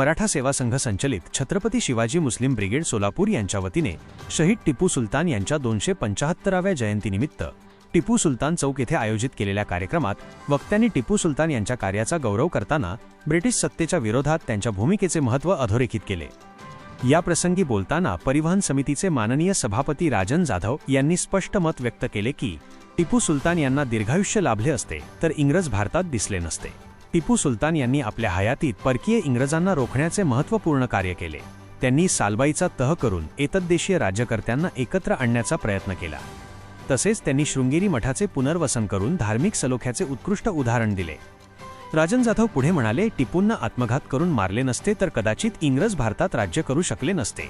मराठा सेवा संघ संचलित Chhatrapati Shivaji Muslim brigade Solapur यांच्या वतीने शहीद टिपू सुलतान यांच्या दोनशे पंचाहत्तराव्या जयंतीनिमित्त टिपू सुलतान चौक येथे आयोजित केलेल्या कार्यक्रमात वक्त्यांनी टिपू सुलतान यांच्या कार्याचा गौरव करताना ब्रिटिश सत्तेच्या विरोधात त्यांच्या भूमिकेचे महत्त्व अधोरेखित केले. या प्रसंगी बोलताना परिवहन समितीचे माननीय सभापती राजन जाधव यांनी स्पष्ट मत व्यक्त केले की टिपू सुलतान यांना दीर्घायुष्य लाभले असते तर इंग्रज भारतात दिसले नसते. टिपू सुलतान यांनी आपल्या हयातीत परकीय इंग्रजांना रोखण्याचे महत्त्वपूर्ण कार्य केले. त्यांनी सालबाईचा तह करून एतद्देशीय राज्यकर्त्यांना एकत्र आणण्याचा प्रयत्न केला. तसेच त्यांनी शृंगेरी मठाचे पुनर्वसन करून धार्मिक सलोख्याचे उत्कृष्ट उदाहरण दिले. राजन जाधव पुढे म्हणाले टिपूंना आत्मघात करून मारले नसते तर कदाचित इंग्रज भारतात राज्य करू शकले नसते.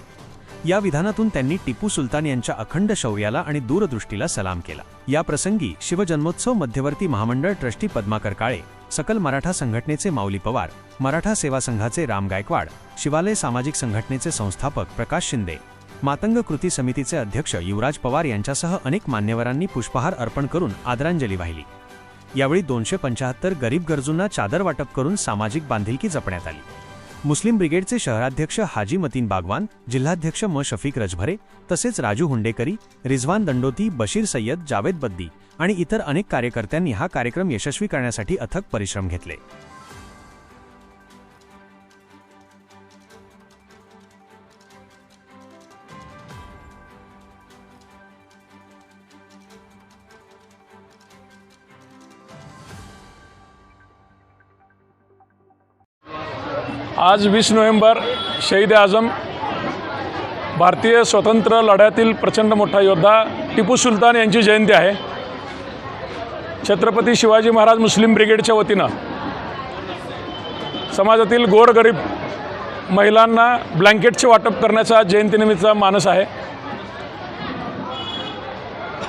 या विधानातून त्यांनी टिपू सुलतान यांच्या अखंड शौर्याला आणि दूरदृष्टीला सलाम केला. या प्रसंगी शिवजन्मोत्सव मध्यवर्ती महामंडळ ट्रस्टी पद्माकर काळे सकल मराठा संघटनेचे माऊली पवार मराठा सेवा संघाचे राम गायकवाड शिवालय सामाजिक संघटनेचे संस्थापक प्रकाश शिंदे. मातंग कृती समितीचे अध्यक्ष युवराज पवार यांच्यासह अनेक मान्यवरांनी पुष्पहार अर्पण करून आदरांजली वाहिली. यावेळी दोनशे पंचाहत्तर गरीब गरजूंना चादर वाटप करून सामाजिक बांधिलकी जपण्यात आली. मुस्लिम ब्रिगेडचे शहराध्यक्ष हाजी मतीन बागवान जिल्हाध्यक्ष म शफीक रजभरे तसेच राजू हुंडेकरी रिझवान दंडोती बशीर सय्यद जावेद बद्दी आणि इतर अनेक कार्यकर्त्यांनी हा कार्यक्रम यशस्वी करण्यासाठी अथक परिश्रम घेतले. आज वीस नोव्हेंबर शहीद आझम भारतीय स्वतंत्र लढ्यातील प्रचंड मोठा योद्धा टिपू सुलतान यांची जयंती आहे. छत्रपती शिवाजी महाराज मुस्लिम ब्रिगेडच्या वतीनं समाजातील गोरगरीब महिलांना ब्लँकेटचे वाटप करण्याचा जयंतीनिमित्तचा मानस आहे.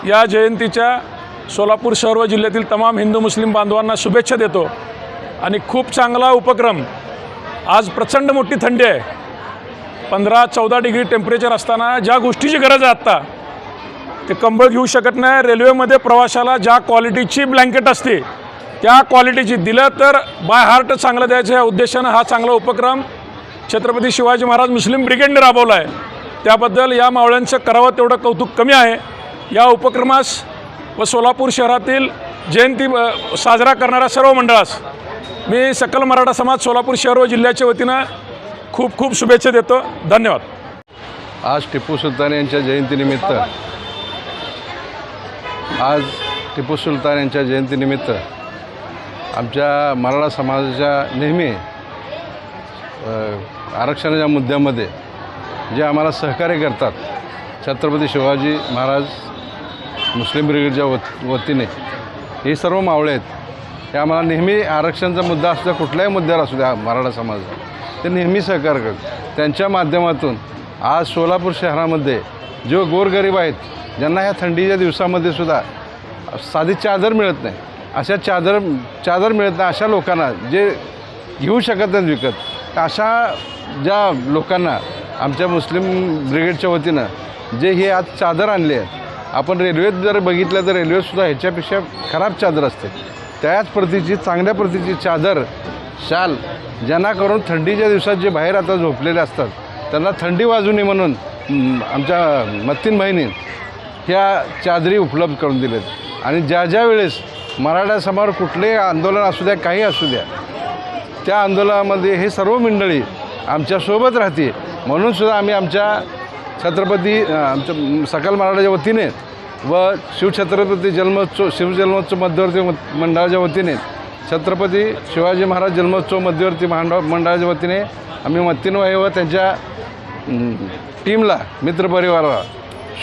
या जयंतीच्या सोलापूर शहर व जिल्ह्यातील तमाम हिंदू मुस्लिम बांधवांना शुभेच्छा देतो आणि खूप चांगला उपक्रम आज प्रचंड मोठी थंडी आहे. पंधरा चौदा डिग्री टेम्परेचर असताना ज्या गोष्टीची गरज आहे आत्ता ते कंबळ घेऊ शकत नाही. रेल्वेमध्ये प्रवाशाला ज्या क्वालिटीची ब्लँकेट असते त्या क्वालिटीची दिलं तर बाय हार्ट चांगलं द्यायचं. या उद्देशानं हा चांगला उपक्रम छत्रपती शिवाजी महाराज मुस्लिम ब्रिगेडने राबवला आहे त्याबद्दल या मावळ्यांचं करावं तेवढं कौतुक कमी आहे. या उपक्रमास व सोलापूर शहरातील जयंती साजरा करणाऱ्या सर्व मंडळास मी सकल मराठा समाज सोलापूर शहर व जिल्ह्याच्या वतीनं खूप खूप शुभेच्छा देतो. धन्यवाद. आज टिपू सुलतान यांच्या जयंतीनिमित्त आज टिपू सुलतान यांच्या जयंतीनिमित्त आमच्या मराठा समाजाच्या नेहमी आरक्षणाच्या मुद्द्यामध्ये जे आम्हाला सहकार्य करतात छत्रपती शिवाजी महाराज मुस्लिम ब्रिगेडच्या वत वतीने हे सर्व मावळे आहेत. हे आम्हाला नेहमी आरक्षणाचा मुद्दा असू द्या कुठल्याही मुद्द्यावर असू द्या मराठा समाजाचा. ते नेहमी सहकार्य करतात. त्यांच्या माध्यमातून आज सोलापूर शहरामध्ये जो गोरगरीब आहेत ज्यांना ह्या थंडीच्या दिवसामध्ये सुद्धा साधी चादर मिळत नाही अशा चादर चादर मिळत नाही अशा लोकांना जे घेऊ शकत नाहीत विकत अशा ज्या लोकांना आमच्या मुस्लिम ब्रिगेडच्या वतीनं जे हे आज चादर आणले आहेत आपण रेल्वेत जर बघितलं तर रेल्वेतसुद्धा ह्याच्यापेक्षा खराब चादर असते. त्याच प्रतीची चांगल्या प्रतीची चादर शाल ज्यांना करून थंडीच्या दिवसात जे बाहेर आता झोपलेले असतात त्यांना थंडी वाजू नये म्हणून आमच्या मत्तीन बहिणी ह्या चादरी उपलब्ध करून दिलेत. आणि ज्या ज्या वेळेस मराठा समाजावर कुठलेही आंदोलन असू द्या काही असू द्या त्या आंदोलनामध्ये हे सर्व मंडळी आमच्यासोबत राहते म्हणूनसुद्धा आम्ही आमच्या छत्रपती आमच्या सकल मराठाच्या वतीने व शिवछत्रपती जन्मोत्सव शिवजन्मोत्सव मध्यवर्ती मंडळाच्या वतीने छत्रपती शिवाजी महाराज जन्मोत्सव मध्यवर्ती महांडव मंडळाच्या वतीने आम्ही मत्तीनवाई व त्यांच्या टीमला मित्रपरिवाराला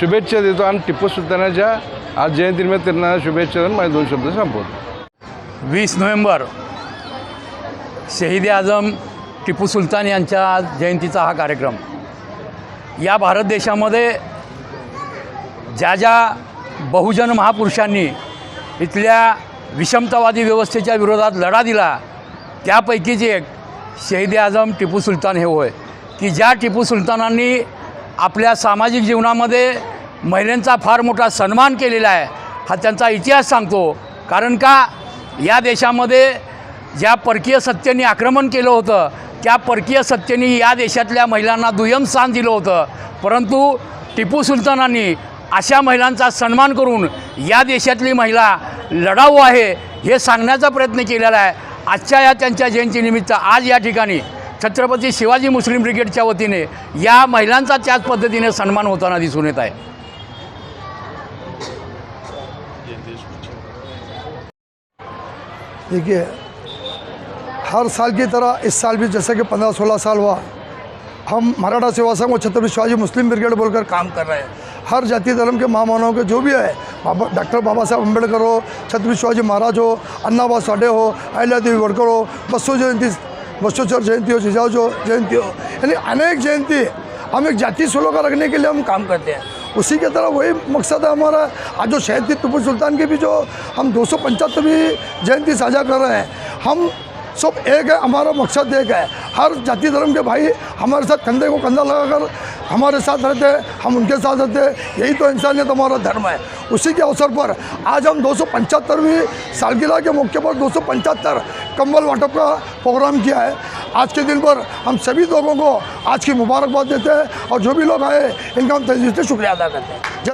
शुभेच्छा देतो आणि टिप्पू सुलतानाच्या आज जयंतीनिमित्त त्यांना शुभेच्छा देऊन माझे दोन शब्द संपवतो. वीस नोव्हेंबर शहीद आझम टिपू सुलतान यांच्या आज जयंतीचा हा कार्यक्रम. या भारत देशामध्ये ज्या ज्या बहुजन महापुरुषांनी इथल्या विषमतावादी व्यवस्थेच्या विरोधात लढा दिला त्यापैकीच एक शहीद आझम टिपू सुलतान हे होय. की ज्या टिपू सुलतानांनी आपल्या सामाजिक जीवनामध्ये महिलांचा फार मोठा सन्मान केलेला आहे हा त्यांचा इतिहास सांगतो. कारण का या देशामध्ये ज्या परकीय सत्तेने आक्रमण केलं होतं त्या परकीय सत्तेने या देशातल्या महिलांना दुय्यम स्थान दिलं होतं. परंतु टिपू सुलतानांनी अशा महिलांचा सन्मान करून या देशातली महिला लढाऊ आहे हे सांगण्याचा प्रयत्न केलेला आहे. आजच्या या त्यांच्या जयंतीनिमित्त आज या ठिकाणी छत्रपती शिवाजी मुस्लिम ब्रिगेडच्या वतीने या महिलांचा त्याच पद्धतीने सन्मान होताना दिसून येत आहे. देखिए हर साल की तरह इस साल भी जैसे कि पंद्रह सोलह साल हुआ हम मराठा सेवा संघ और छत्रपति शिवाजी मुस्लिम ब्रिगेड बोलकर काम कर रहे हैं। हर जाति धर्म के महामानव के जो भी है बाबा डॉक्टर बाबा साहब अम्बेडकर हो छत्रपति शिवाजी महाराज हो अन्नाबा साडे हो अहिल्या देवी वडकर हो बसो जयंती बसवेश्वर जयंती हो जिजाऊ जो जयंती हो. यानी अनेक जयंती हम एक जाति सुलोका रखने के लिए हम काम करते हैं. उसी के तरह वही मकसद है हमारा, आज जो शहीद टिप्पू सुल्तान की भी जो हम दो सौ जयंती साझा कर रहे हैं, हम सब एक है, हमारा मकसद एक है. हर जाति धर्म के भाई हमारे साथ कंधे को कंधा लगाकर हमारे साथ रहते हैं, हम उनके साथ रहते हैं. यही तो इंसानियत हमारा धर्म है. उसी के अवसर पर आज हम दो सौ सालगिरह के मौके पर दो सौ पचहत्तर कंबल वाटप का प्रोग्राम किया है। आज के दिन पर हम सभी लोगों को आज की मुबारकबाद देते हैं और जो भी लोग आए इनका हम तजवीज़ से शुक्रिया अदा करते हैं।